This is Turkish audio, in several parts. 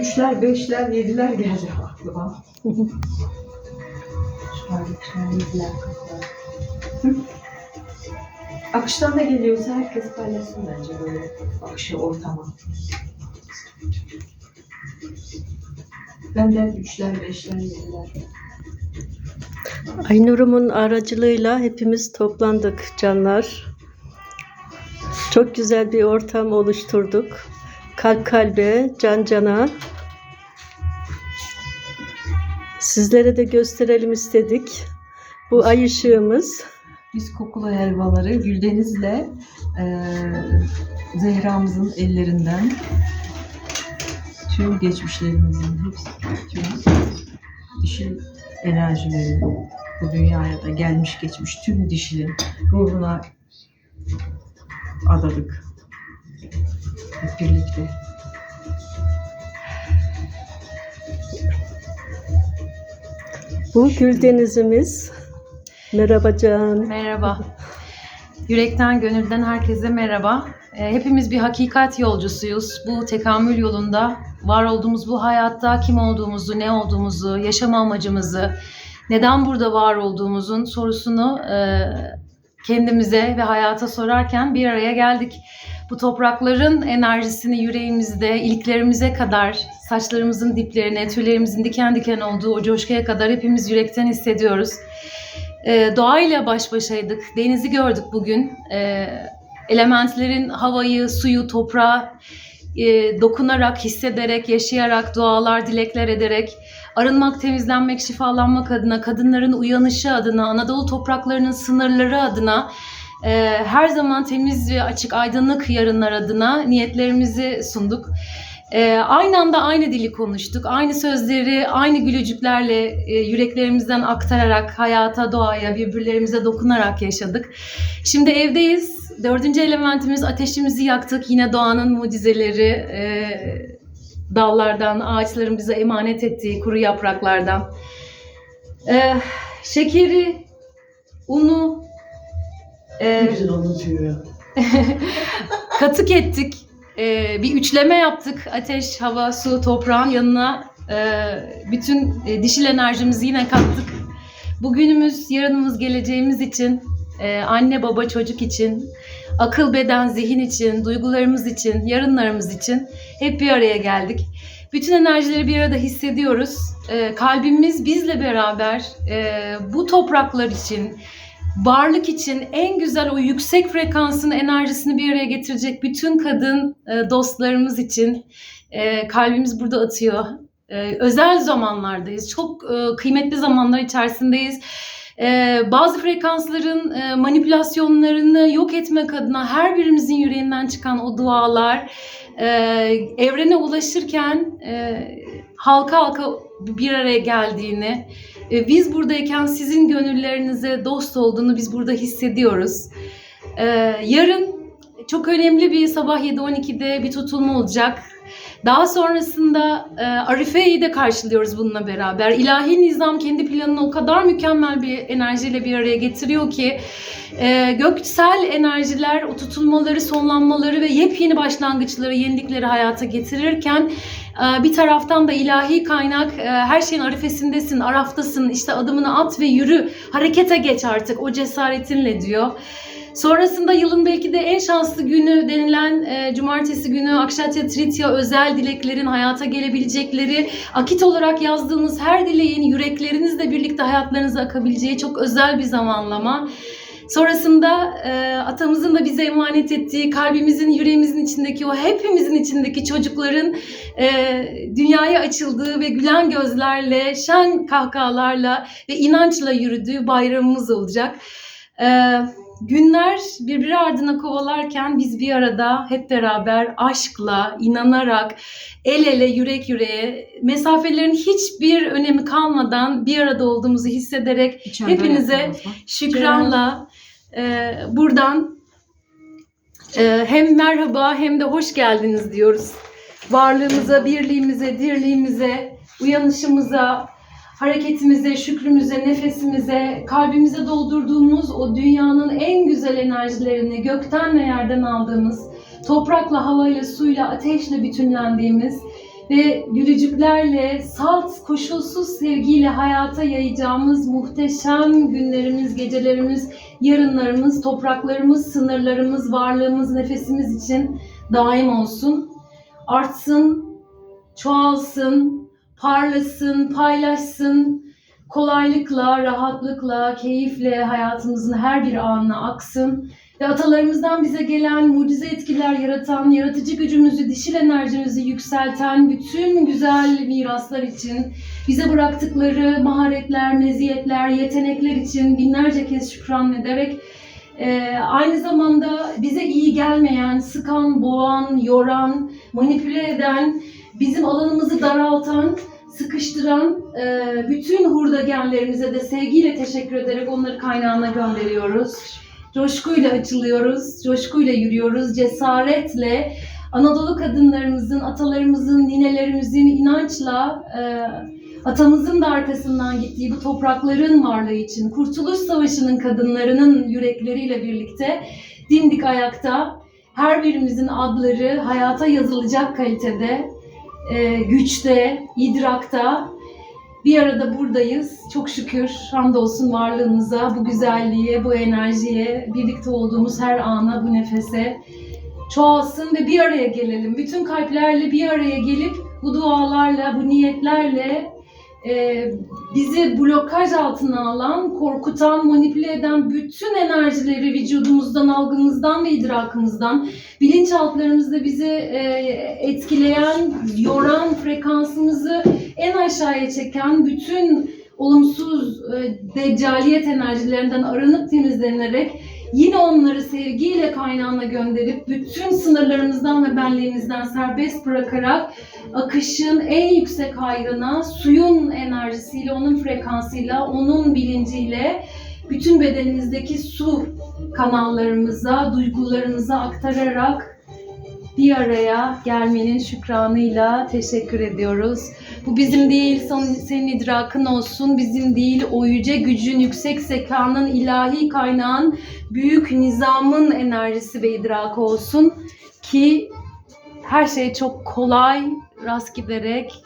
Üçler, beşler, yediler geldi aklıma. Akıştan da geliyorsa herkes paylaşsın bence böyle akışı ortama. Benden üçler, beşler, yediler. Aynur'umun aracılığıyla hepimiz toplandık canlar. Çok güzel bir ortam oluşturduk. Kalp kalbe, can cana. Sizlere de gösterelim istedik. Bu ay ışığımız. Biz kokulu helvaları Güldeniz'le eee Zehra'mızın ellerinden tüm geçmişlerimizin hepsi, tüm dişil enerjileri bu dünyaya da gelmiş geçmiş tüm dişilin ruhuna adadık. Hep birlikte. Bu Güldeniz'imiz. Merhaba Can. Merhaba. Yürekten, gönülden herkese merhaba. Ee, Hepimiz bir hakikat yolcusuyuz. Bu tekamül yolunda var olduğumuz bu hayatta kim olduğumuzu, ne olduğumuzu, yaşam amacımızı, neden burada var olduğumuzun sorusunu e, kendimize ve hayata sorarken bir araya geldik. Bu toprakların enerjisini yüreğimizde, iliklerimize kadar, saçlarımızın diplerine, tüylerimizin diken diken olduğu o coşkuya kadar hepimiz yürekten hissediyoruz. Ee, doğayla baş başaydık. Denizi gördük bugün. Ee, elementlerin havayı, suyu, toprağı e, dokunarak, hissederek, yaşayarak, dualar, dilekler ederek, arınmak, temizlenmek, şifalanmak adına, kadınların uyanışı adına, Anadolu topraklarının sınırları adına, e, her zaman temiz ve açık, aydınlık yarınlar adına niyetlerimizi sunduk. Ee, aynı anda aynı dili konuştuk. Aynı sözleri aynı gülücüklerle e, yüreklerimizden aktararak hayata, doğaya, birbirlerimize dokunarak yaşadık. Şimdi evdeyiz. Dördüncü elementimiz ateşimizi yaktık. Yine doğanın mucizeleri e, dallardan, ağaçların bize emanet ettiği kuru yapraklardan. E, şekeri, unu, e, Güzel anlatıyor ya. katık ettik. Ee, bir üçleme yaptık. Ateş, hava, su, toprağın yanına e, bütün e, dişil enerjimizi yine kattık. Bugünümüz, yarınımız, geleceğimiz için, e, anne, baba, çocuk için, akıl, beden, zihin için, duygularımız için, yarınlarımız için hep bir araya geldik. Bütün enerjileri bir arada hissediyoruz. E, kalbimiz bizle beraber e, bu topraklar için, varlık için en güzel o yüksek frekansın enerjisini bir araya getirecek bütün kadın e, dostlarımız için e, kalbimiz burada atıyor. E, özel zamanlardayız. Çok kıymetli zamanlar içerisindeyiz. Bazı frekansların manipülasyonlarını yok etmek adına her birimizin yüreğinden çıkan o dualar evrene ulaşırken halka halka bir araya geldiğini, e, biz buradayken sizin gönüllerinize dost olduğunu biz burada hissediyoruz. E, yarın çok önemli bir sabah 7-12'de bir tutulma olacak. Daha sonrasında e, Arife'yi de karşılıyoruz bununla beraber. İlahi nizam kendi planını o kadar mükemmel bir enerjiyle bir araya getiriyor ki e, göksel enerjiler o tutulmaları, sonlanmaları ve yepyeni başlangıçları, yenilikleri hayata getirirken bir taraftan da ilahi kaynak e, her şeyin arifesindesin, araftasın, işte adımını at ve yürü, harekete geç artık o cesaretinle diyor. Sonrasında yılın belki de en şanslı günü denilen e, cumartesi günü Akşatya Tritya özel dileklerin hayata gelebilecekleri, akit olarak yazdığınız her dileğin yüreklerinizle birlikte hayatlarınıza akabileceği çok özel bir zamanlama. Sonrasında e, atamızın da bize emanet ettiği kalbimizin, yüreğimizin içindeki o hepimizin içindeki çocukların e, dünyaya açıldığı ve gülen gözlerle, şen kahkahalarla ve inançla yürüdüğü bayramımız olacak. E, günler birbiri ardına kovalarken biz bir arada hep beraber aşkla, inanarak, el ele, yürek yüreğe, mesafelerin hiçbir önemi kalmadan bir arada olduğumuzu hissederek İçeride Hepinize şükranla e, buradan e, hem merhaba hem de hoş geldiniz diyoruz. Varlığımıza, birliğimize, dirliğimize, uyanışımıza, hareketimize, şükrümüze, nefesimize, kalbimize doldurduğumuz o dünyanın en güzel enerjilerini gökten ve yerden aldığımız, toprakla, havayla, suyla, ateşle bütünlendiğimiz ve gülücüklerle, salt, koşulsuz sevgiyle hayata yayacağımız muhteşem günlerimiz, gecelerimiz, yarınlarımız, topraklarımız, sınırlarımız, varlığımız, nefesimiz için daim olsun. Artsın, çoğalsın, parlasın, paylaşsın, kolaylıkla, rahatlıkla, keyifle hayatımızın her bir anına aksın. Ve atalarımızdan bize gelen mucize etkiler yaratan, yaratıcı gücümüzü, dişil enerjimizi yükselten bütün güzel miraslar için, bize bıraktıkları maharetler, meziyetler, yetenekler için binlerce kez şükran ederek e, aynı zamanda bize iyi gelmeyen, sıkan, boğan, yoran, manipüle eden, bizim alanımızı daraltan, sıkıştıran e, bütün hurdagenlerimize de sevgiyle teşekkür ederek onları kaynağına gönderiyoruz. Coşkuyla açılıyoruz, coşkuyla yürüyoruz, cesaretle Anadolu kadınlarımızın, atalarımızın, ninelerimizin inançla e, atamızın da arkasından gittiği bu toprakların varlığı için Kurtuluş Savaşı'nın kadınlarının yürekleriyle birlikte dimdik ayakta her birimizin adları hayata yazılacak kalitede, e, güçte, idrakta bir arada buradayız. Çok şükür hamdolsun varlığımıza, bu güzelliğe, bu enerjiye, birlikte olduğumuz her ana, bu nefese çoğalsın ve bir araya gelelim. Bütün kalplerle bir araya gelip bu dualarla, bu niyetlerle e, bizi blokaj altına alan, korkutan, manipüle eden bütün enerjileri vücudumuzdan, algımızdan ve idrakımızdan, bilinçaltlarımızda bizi e, etkileyen, yoran, frekansımızı en aşağıya çeken bütün olumsuz e, deccaliyet enerjilerinden aranıp temizlenerek yine onları sevgiyle kaynağına gönderip bütün sınırlarımızdan ve benliğimizden serbest bırakarak akışın en yüksek hayrına suyun enerjisiyle, onun frekansıyla, onun bilinciyle bütün bedenimizdeki su kanallarımıza, duygularımıza aktararak bir araya gelmenin şükranıyla teşekkür ediyoruz. Bu bizim değil, senin idrakın olsun. Bizim değil, o yüce gücün, yüksek zekanın, ilahi kaynağın, büyük nizamın enerjisi ve idrakı olsun. Ki her şey çok kolay, rast giderek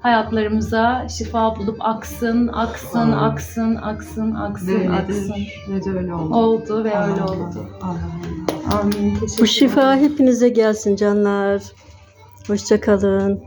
hayatlarımıza şifa bulup aksın, aksın, Amin. aksın, aksın, aksın, aksın. Ve de öyle oldu. Oldu ve öyle Allah oldu. Allah. Amin. Teşekkür Bu şifa hepinize gelsin canlar. Hoşça kalın.